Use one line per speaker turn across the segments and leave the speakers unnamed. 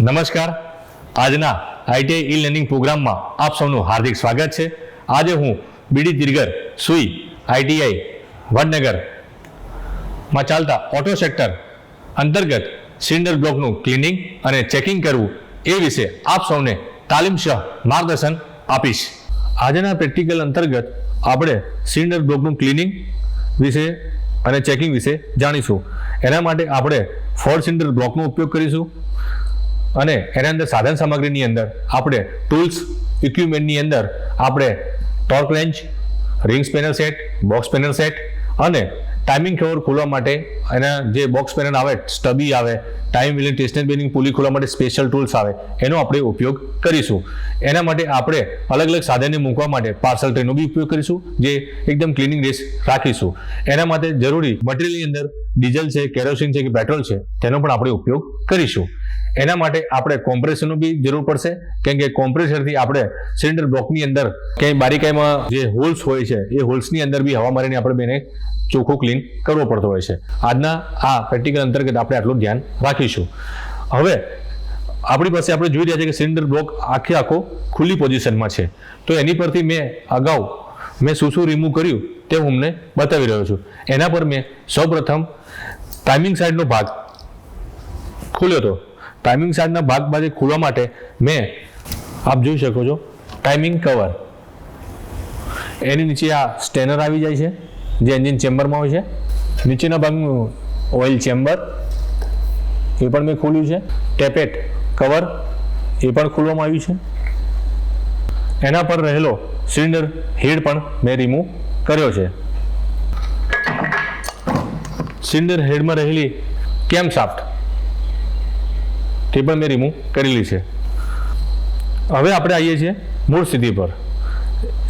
નમસ્કાર. આજના ITI e learning પ્રોગ્રામમાં આપ સૌનું હાર્દિક સ્વાગત છે. આજે હું બીડી દિર્ગર સુઈ આઈટીઆઈ વડનગરમાં ચાલતા ઓટો સેક્ટર અંતર્ગત સિલિન્ડર બ્લોકનું ક્લિનિંગ અને ચેકિંગ કરવું એ વિશે આપ સૌને તાલીમસહ માર્ગદર્શન આપીશ. આજના પ્રેક્ટિકલ અંતર્ગત આપણે સિલિન્ડર બ્લોકનું ક્લિનિંગ વિશે અને ચેકિંગ વિશે જાણીશું. એના માટે આપણે ફોર સિલિન્ડર બ્લોકનો ઉપયોગ કરીશું. અને એના અંદર સાધન સામગ્રીની અંદર આપણે ટૂલ્સ ઇક્વિપમેન્ટની અંદર આપણે torque wrench ring spanner set box spanner set અને ટાઈમિંગ કવર ખોલવા માટે એના જે બોક્સ પેનલ આવે સ્ટબી આવે time willing tested bearing pulley ખોલવા માટે સ્પેશિયલ ટૂલ્સ આવે, એનો આપણે ઉપયોગ કરીશું. એના માટે આપણે અલગ અલગ સાધનને મૂકવા માટે પાર્સલ ટ્રેનો બી ઉપયોગ કરીશું, જે એકદમ ક્લિનિંગ રેસ રાખીશું. એના માટે જરૂરી મટીરિયલની અંદર ડીઝલ છે કેરોસીન છે કે પેટ્રોલ છે, તેનો પણ આપણે ઉપયોગ કરીશું. એના માટે આપણે કોમ્પ્રેસરનું બી જરૂર પડશે. કેમ કે કોમ્પ્રેસરથી આપણે સિલિન્ડર બ્લોકની અંદર ક્યાંય બારીકાઈમાં જે હોલ્સ હોય છે, એ હોલ્સની અંદર બી હવા મારીને આપણે બેને ચોખ્ખું ક્લીન કરવો પડતો હોય છે. આજના આ પ્રેક્ટિકલ અંતર્ગત આપણે આટલું ધ્યાન રાખીશું. હવે, આપણી પાસે આપણે જોઈ રહ્યા છે કે સિલિન્ડર બ્લોક આખે આખો ખુલ્લી પોઝિશનમાં છે. તો એની પરથી મેં અગાઉ મેં શું શું રિમૂવ કર્યું તે હું અમને બતાવી રહ્યો છું. એના પર મેં સૌપ્રથમ ટાઈમિંગ સાઈડનો ભાગ ખુલ્યો હતો. ટાઈમિંગ સાઇઝના ભાગ બાજુ ખોલવા માટે મેં, આપ જોઈ શકો છો ટાઈમિંગ કવર એની નીચે આ સ્ટેનર આવી જાય છે, જે એન્જિન ચેમ્બરમાં હોય છે. નીચેના ભાગનું ઓઇલ ચેમ્બર એ પણ મેં ખોલ્યું છે. ટેપેટ કવર એ પણ ખોલવામાં આવ્યું છે. એના પર રહેલો સિલિન્ડર હેડ પણ મેં રિમૂવ કર્યો છે. સિલિન્ડર હેડમાં રહેલી કેમ સાફ્ટ તે પણ મેં રિમૂવ કરેલી છે. હવે આપણે આવીએ છીએ મૂળ સ્થિતિ પર.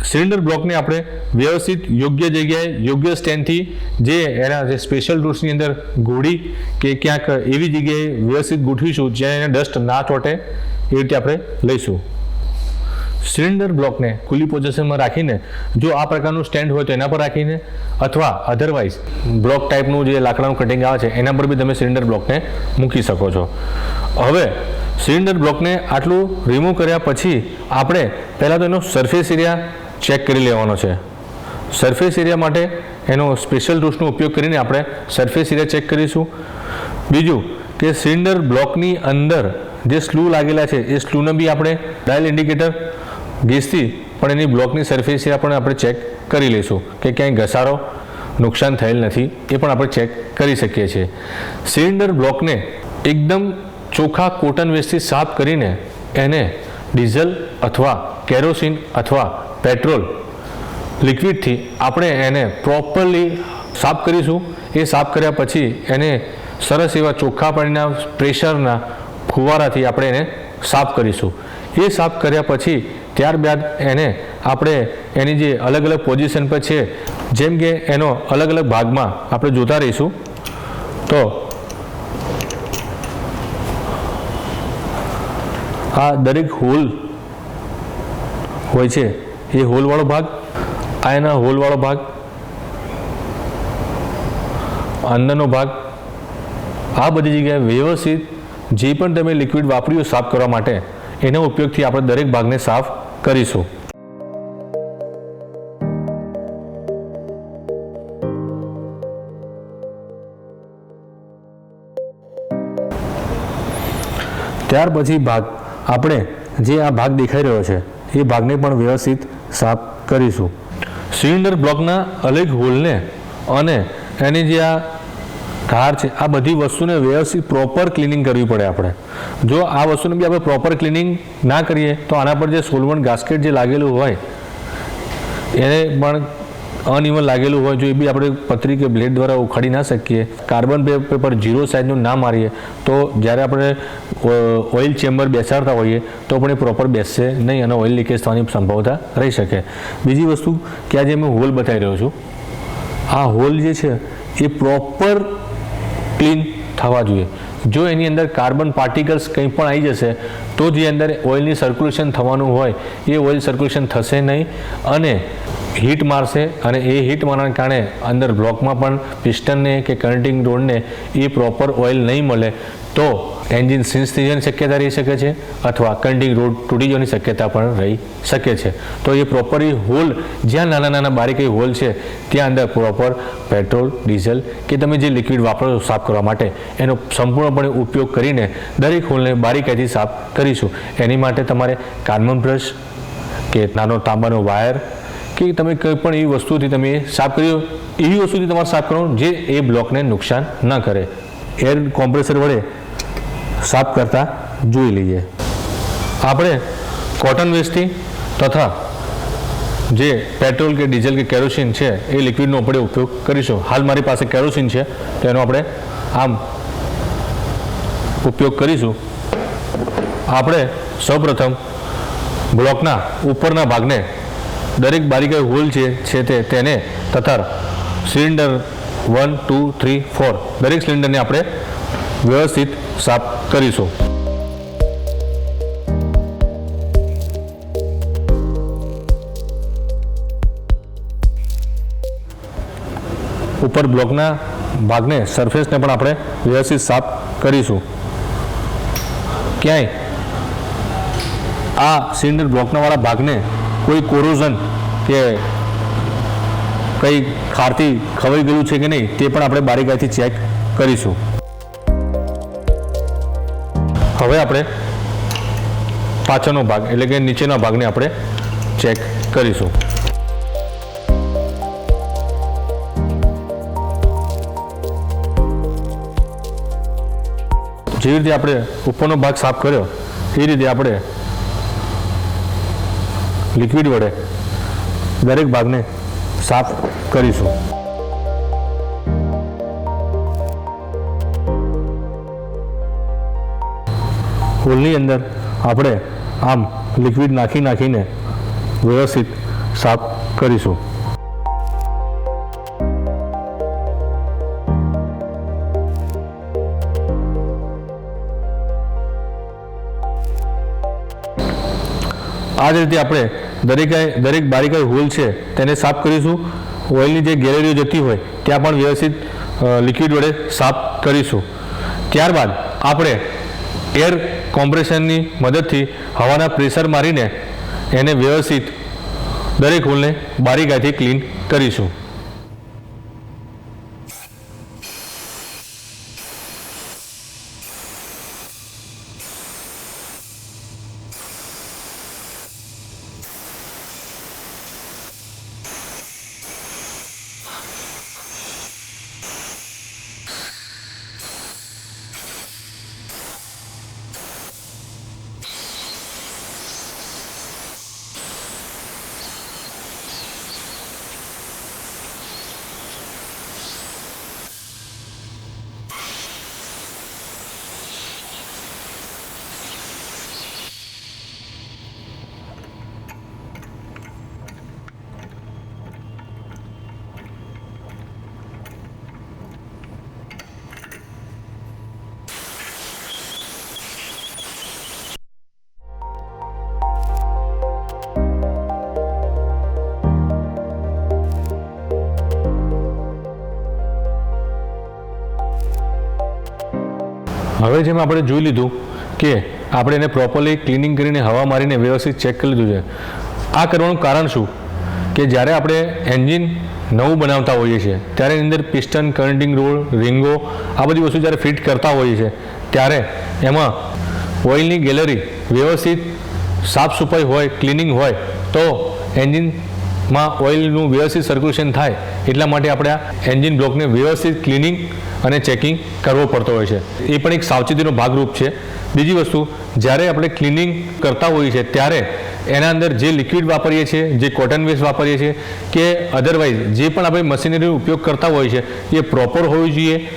સિલિન્ડર બ્લોકને આપણે વ્યવસ્થિત યોગ્ય જગ્યાએ, યોગ્ય સ્ટેન્ડથી જે એના જે સ્પેશિયલ રૂટ્સની અંદર ગોળી કે ક્યાંક એવી જગ્યાએ વ્યવસ્થિત ગોઠવીશું જ્યાં એને ડસ્ટ ના ચોટે એ રીતે આપણે લઈશું. સિલિન્ડર બ્લોકને ખુલ્લી પોઝિશનમાં રાખીને જો આ પ્રકારનું સ્ટેન્ડ હોય તો એના પર રાખીને અથવા અધરવાઇઝ બ્લોક ટાઈપનું જે લાકડાનું કટિંગ આવે છે, એના પર બી તમે સિલિન્ડર બ્લોકને મૂકી શકો છો. હવે સિલિન્ડર બ્લોકને આટલું રિમૂવ કર્યા પછી આપણે પહેલાં તો એનો સરફેસ એરિયા ચેક કરી લેવાનો છે. સરફેસ એરિયા માટે એનો સ્પેશિયલ ટૂલ્સનો ઉપયોગ કરીને આપણે સરફેસ એરિયા ચેક કરીશું. બીજું કે સિલિન્ડર બ્લોકની અંદર જે સ્લૂ લાગેલા છે, એ સ્લૂને બી આપણે ડાયલ ઇન્ડિકેટર ગેસથી પણ એની બ્લોકની સરફેસ પણ આપણે ચેક કરી લઈશું કે ક્યાંય ઘસારો, નુકસાન થયેલ નથી, એ પણ આપણે ચેક કરી શકીએ છીએ. સિલિન્ડર બ્લોકને એકદમ ચોખ્ખા કોટન વેસ્ટથી સાફ કરીને એને ડીઝલ અથવા કેરોસીન અથવા પેટ્રોલ લિક્વિડથી આપણે એને પ્રોપરલી સાફ કરીશું. એ સાફ કર્યા પછી એને સરસ એવા ચોખ્ખા પાણીના પ્રેશરના ફુવારાથી આપણે એને સાફ કરીશું. એ સાફ કર્યા પછી ત્યારબાદ એને આપણે એની જે અલગ અલગ પોઝિશન પર છે, જેમ કે એનો અલગ અલગ ભાગમાં આપણે જોતા રહીશું. તો આ દરેક હોલ હોય છે, એ હોલવાળો ભાગ, આ એના હોલવાળો ભાગ, અંદરનો ભાગ, આ બધી જગ્યાએ વ્યવસ્થિત જે પણ તમે લિક્વિડ વાપર્યું સાફ કરવા માટે એના ઉપયોગથી આપણે દરેક ભાગને સાફ કરીશું. ત્યાર પછી ભાગ આપણે જે આ ભાગ દેખાઈ રહ્યો છે, એ ભાગને પણ વ્યવસ્થિત સાફ કરીશું. સિલિન્ડર બ્લોકના અલગ હોલને અને એની જે આ ધાર છે. આ બધી વસ્તુને વ્યવસ્થિત પ્રોપર ક્લિનિંગ કરવી પડે આપણે. જો આ વસ્તુને બી આપણે પ્રોપર ક્લિનિંગ ના કરીએ, તો આના પર જે સોલવન ગાસ્કેટ જે લાગેલું હોય, એને પણ અનઇવન લાગેલું હોય, જો એ બી આપણે પતરી કે બ્લેડ દ્વારા ઉખાડી ના શકીએ કાર્બન પેપર ઝીરો સાઇઝનું ના મારીએ, તો જ્યારે આપણે ઓઇલ ચેમ્બર બેસાડતા હોઈએ, તો પણ એ પ્રોપર બેસશે નહીં અને ઓઇલ લીકેજ થવાની સંભાવના રહી શકે. બીજી વસ્તુ કે આજે મેં હોલ બતાવી રહ્યો છું, આ હોલ જે છે, એ પ્રોપર ક્લીન થવા જોઈએ. જો એની અંદર કાર્બન પાર્ટિકલ્સ કંઈ પણ આવી જશે, તો જે અંદર ઓઇલની સર્ક્યુલેશન થવાનું હોય. એ ઓઇલ સર્ક્યુલેશન થશે નહીં અને હીટ મારશે અને એ હીટ મારવાના કારણે અંદર બ્લોકમાં પણ પિસ્ટનને કે કનેક્ટિંગ રોડને એ પ્રોપર ઓઇલ નહીં મળે. તો એન્જિન સીન્સ થઈ જવાની શક્યતા રહી શકે છે અથવા કન્ડિંગ રોડ તૂટી જવાની શક્યતા પણ રહી શકે છે. તો એ પ્રોપરલી હોલ જ્યાં નાના નાના બારીકાઈ હોલ છે, ત્યાં અંદર પ્રોપર પેટ્રોલ ડીઝલ કે તમે જે લિક્વિડ વાપરો છો સાફ કરવા માટે, એનો સંપૂર્ણપણે ઉપયોગ કરીને દરેક હોલને બારીકાઈથી સાફ કરીશું. એની માટે તમારે કાર્બન બ્રશ કે નાનો તાંબાનો વાયર કે તમે કોઈ પણ એવી વસ્તુથી તમે સાફ કરી એવી વસ્તુથી તમારે સાફ કરો જે એ બ્લોકને નુકસાન ન કરે. એર કોમ્પ્રેસર વડે સાફ કરતા જોઈ લઈએ. આપણે કોટન વેસ્ટથી તથા જે પેટ્રોલ કે ડીઝલ કે કેરોસીન છે, એ લિક્વિડનો આપણે ઉપયોગ કરીશું. હાલ મારી પાસે કેરોસીન છે, તો એનો આપણે આમ ઉપયોગ કરીશું. આપણે સૌપ્રથમ બ્લોકના ઉપરના ભાગને દરેક બારીકાઈ હોલ છે છે તે તેને તથા cylinder one two three four દરેક સિલિન્ડરને આપણે વ્યવસ્થિત સાફ કરીશું. ઉપર બ્લોકના ભાગને સરફેસને પણ આપણે વ્યવસ્થિત સાફ કરીશું. ક્યાંય આ સિલિન્ડર બ્લોકના વાળા ભાગને કોઈ કોરોઝન કે કંઈ ખારથી ખવાઈ ગયું છે કે નહીં તે પણ આપણે બારીકાઈથી ચેક કરીશું. હવે આપણે પાછળનો ભાગ, એટલે કે નીચેના ભાગને આપણે ચેક કરીશું. જેવી રીતે આપણે ઉપરનો ભાગ સાફ કર્યો, એ રીતે આપણે લિક્વિડ વડે દરેક ભાગને સાફ કરીશું. હોલની અંદર આપણે આમ લિક્વિડ નાખી નાખીને વ્યવસ્થિત સાફ કરીશું. આ જ રીતે આપણે દરેક દરેક બારીકાઈ હોલ છે તેને સાફ કરીશું. ઓઇલની જે ગેલેરીઓ જતી હોય ત્યાં પણ વ્યવસ્થિત લિક્વિડ વડે સાફ કરીશું. ત્યારબાદ આપણે એર કોમ્પ્રેશનની મદદથી હવાના પ્રેશર મારીને એને વ્યવસ્થિત દરેક હોલને બારીકાઈથી ક્લીન કરીશું. હવે જેમ આપણે જોઈ લીધું કે આપણે એને પ્રોપરલી ક્લિનિંગ કરીને હવા મારીને વ્યવસ્થિત ચેક કરી લીધું છે. આ કરવાનું કારણ શું? કે જ્યારે આપણે એન્જિન નવું બનાવતા હોઈએ છીએ, ત્યારે એની અંદર પિસ્ટન કરન્ટિંગ રોલ રિંગો આ બધી વસ્તુ જ્યારે ફિટ કરતા હોઈએ છીએ, ત્યારે એમાં ઓઇલની ગેલેરી વ્યવસ્થિત સાફ સફાઈ હોય ક્લિનિંગ હોય, તો એન્જિનમાં ઓઇલનું વ્યવસ્થિત સર્ક્યુલેશન થાય, એટલા માટે આપણે આ એન્જિન બ્લોકને વ્યવસ્થિત ક્લિનિંગ અને ચેકિંગ કરવો પડતો હોય છે. એ પણ એક સાવચેતીનો ભાગરૂપ છે. બીજી વસ્તુ, જ્યારે આપણે ક્લિનિંગ કરતા હોઈએ છીએ, ત્યારે એના અંદર જે લિક્વિડ વાપરીએ છીએ, જે કોટન વેસ્ટ વાપરીએ છીએ, કે અધરવાઇઝ જે પણ આપણે મશીનરીનો ઉપયોગ કરતા હોઈએ છીએ, એ પ્રોપર હોવી જોઈએ.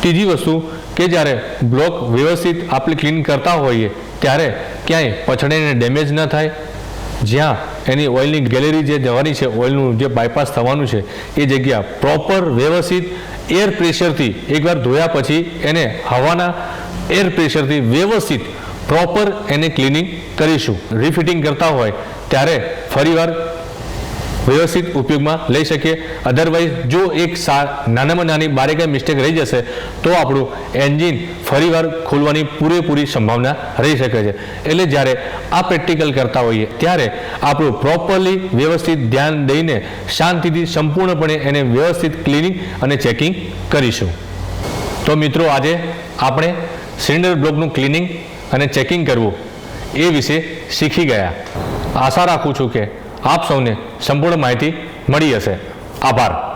ત્રીજી વસ્તુ, કે જ્યારે બ્લોક વ્યવસ્થિત આપણે ક્લીન કરતા હોઈએ, ત્યારે ક્યાંય પછડીને ડેમેજ ન થાય. જ્યાં એની ઓઇલની ગેલેરી જે જવાની છે, ઓઇલનું જે બાયપાસ થવાનું છે, એ જગ્યા પ્રોપર વ્યવસ્થિત એર પ્રેશરથી એકવાર ધોયા પછી એને હવાના એર પ્રેશરથી વ્યવસ્થિત પ્રોપર એને ક્લિનિંગ કરીશું. રિફિટિંગ કરતા હોય ત્યારે ફરીવાર વ્યવસ્થિત ઉપયોગમાં લઈ શકીએ. અધરવાઇઝ જો એક નાનામાં નાની બારીકાઈ મિસ્ટેક રહી જશે, તો આપણું એન્જિન ફરીવાર ખોલવાની પૂરેપૂરી સંભાવના રહી શકે છે. એટલે જ્યારે આ પ્રેક્ટિકલ કરતા હોઈએ, ત્યારે આપણું પ્રોપરલી વ્યવસ્થિત ધ્યાન દઈને શાંતિથી સંપૂર્ણપણે એને વ્યવસ્થિત ક્લિનિંગ અને ચેકિંગ કરીશું. તો મિત્રો, આજે આપણે સિલિન્ડર બ્લોકનું ક્લિનિંગ અને ચેકિંગ કરવું એ વિશે શીખી ગયા. આશા રાખું છું કે આપ સૌને સંપૂર્ણ માહિતી મળી હશે. આભાર.